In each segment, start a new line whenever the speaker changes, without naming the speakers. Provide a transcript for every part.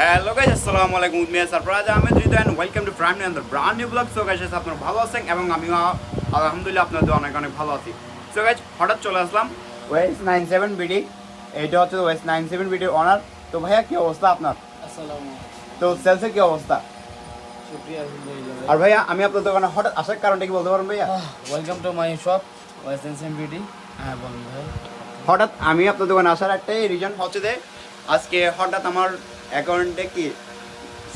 Hello guys আসসালামু আলাইকুম উদ্মিয়া surprise Ahmed and welcome to prime new brand new vlog so guys আপনারা ভালো আছেন এবং আমিও আলহামদুলিল্লাহ আপনাদের অনেক অনেক ভালো আছি। সো গাইস হঠাৎ চলে আসলাম ওয়েস্ট নাইন সেভেন বিডি। এইটা হচ্ছে ওয়েস্ট নাইন সেভেন বিডির অনার তো ভাইয়া কি অবস্থা আপনার? তো সেলসের কি অবস্থা? আর ভাইয়া আমি আপনার দোকানে হঠাৎ আসার কারণটা কি বলতে পারেন ভাইয়া?
Welcome to my shop west N BD. হ্যাঁ বলুন ভাই।
হঠাৎ আমি আপনার দোকানে আসার একটাই রিজন হচ্ছে যে আজকে হঠাৎ আমার অ্যাকাউন্টে কি?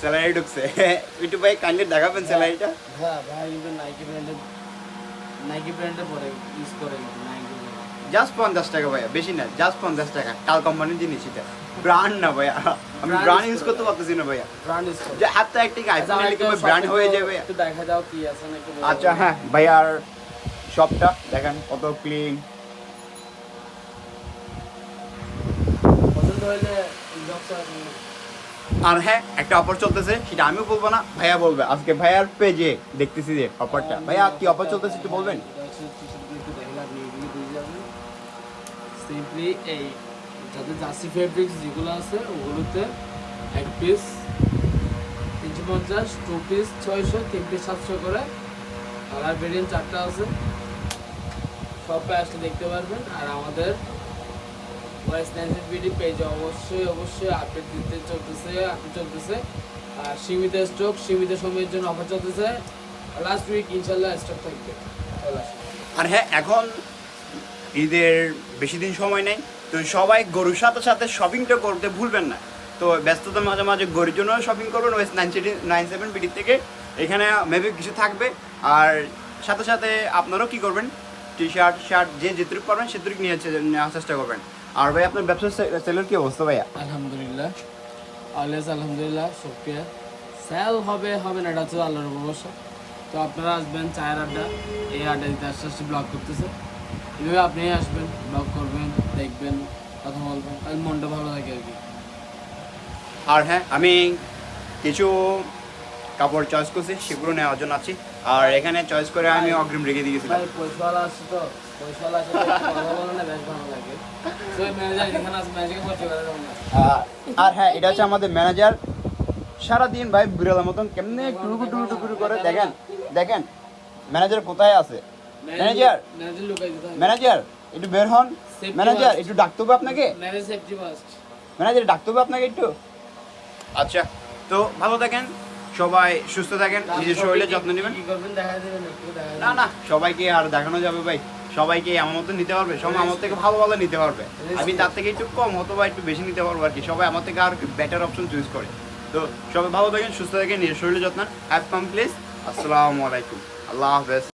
স্যালারি ঢুকছে। একটু ভাই কাইন্ডলি দেখাবেন স্যালারিটা
হ্যাঁ ভাই কিন্তু নাইকি ব্র্যান্ডের নাইকি ব্র্যান্ডের পরে ইউজ করে নাইকি
জাস্ট পঞ্চাশ টাকা ভাইয়া বেশি না জাস্ট পঞ্চাশ টাকা। টাল কোম্পানির জিনিস এটা। ব্র্যান্ড না ভাইয়া। আমি ব্র্যান্ড ইউজ
করতে
পারতেছি না ভাইয়া।
ব্র্যান্ড ইউজ
যে হাতটা একটা আইফোন ব্র্যান্ড হয়ে যাবে।
একটু দেখা যাও কি আছে না
আচ্ছা হ্যাঁ ভাইয়ার শপটা দেখেন কত ক্লিন
পছন্দ ইনবক্স
আর হ্যাঁ একটা অফার চলতেছে, সেটা আমিও বলব না, ভাইয়া বলবে। আজকে ভাইয়ার পেজে দেখতেছি যে অফারটা। ভাইয়া, কি অফার চলতেছে একটু বলবেন?
সিম্পলি এই, যাদের জার্সি ফেব্রিক্স যেগুলো আছে, ওগুলোতে এক পিস তিনশো পঞ্চাশ টু পিস ছয়শো, তিন পিস সাতশো করে। কালার ভেরিয়েন্ট চারটা আছে। সব প্রাইসটা দেখতে পারবেন। আর আমাদের ওয়েস্ট নাইনটিন বিডি পেজে অবশ্যই অবশ্যই আপডেট দিতে চলতেছে চলতেছে। আর সীমিত স্টক সীমিত সময়ের জন্য অফার চলতেছে। লাস্ট উইক ইনশাল্লাহ স্টক থাকবে।
আর হ্যাঁ এখন ঈদের বেশি দিন সময় নেই, তো সবাই গরুর সাথে সাথে শপিংটা করতে ভুলবেন না। তো ব্যস্ততার মাঝে মাঝে গরুর জন্য শপিং করবেন west nine city nine seven BD থেকে। এখানে মেবি কিছু থাকবে। আর সাথে সাথে আপনারাও কি করবেন? টি শার্ট শার্ট যে যেটুকু পারবেন, সেটুকু নিয়ে নেওয়ার চেষ্টা করবেন। আর ভাই আপনার ব্যবসার সেলের কি অবস্থা ভাইয়া?
আলহামদুলিল্লাহ। অলওয়েজ আলহামদুলিল্লাহ শুক্রিয়া সেল হবে হবে না এটা হচ্ছে আল্লাহর ভরসা। তো আপনারা আসবেন চায়ের আড্ডা। এই আড্ডা দিতে আস্তে আস্তে ব্লগ করতেছে। এভাবে আপনি আসবেন ব্লগ করবেন দেখবেন কথা বলবেন আর মনটা ভালো থাকে আর কি।
আর হ্যাঁ আমি কিছু কাপড় চয়েস করছি সেগুলো নেওয়ার জন্য আছি। আর এখানে চয়েস করে আমি অগ্রিম রেখে দিয়েছিলাম।
ভাই পয়সাওয়ালা আসছে তো? পয়সাওয়ালা আসে তো একটু কথা বলে না বেশ ভালো লাগে।
আর হ্যাঁ এটা হচ্ছে আমাদের ম্যানেজার সারাদিন ভাই বিড়ালের মতন কেমনে টুকু টুকু টুকু করে। দেখেন দেখেন ম্যানেজার কোথায় আছে? ম্যানেজার
ম্যানেজার
একটু বের হন। ম্যানেজার একটু ডাকতে হবে আপনাকে।
ম্যানেজার সেফটি
ডাকতে হবে আপনাকে একটু। আচ্ছা তো ভালো থাকেন সবাই সুস্থ থাকেন নিজের শরীরের যত্ন নেবেন। না না সবাইকে আর দেখানো যাবে ভাই। সবাইকে আমার মতো নিতে পারবে, সবাই আমার থেকে ভালো ভালো নিতে পারবে। আমি তার থেকে একটু কম হতো বা একটু বেশি নিতে পারব আর কি, সবাই আমার থেকে আর বেটার অপশন চুজ করে। তো সবাই ভালো থাকেন, সুস্থ থাকেন, নিজের শরীরের যত্ন হ্যাভ কমপ্লিস আসসালামু আলাইকুম, আল্লাহ হাফেজ।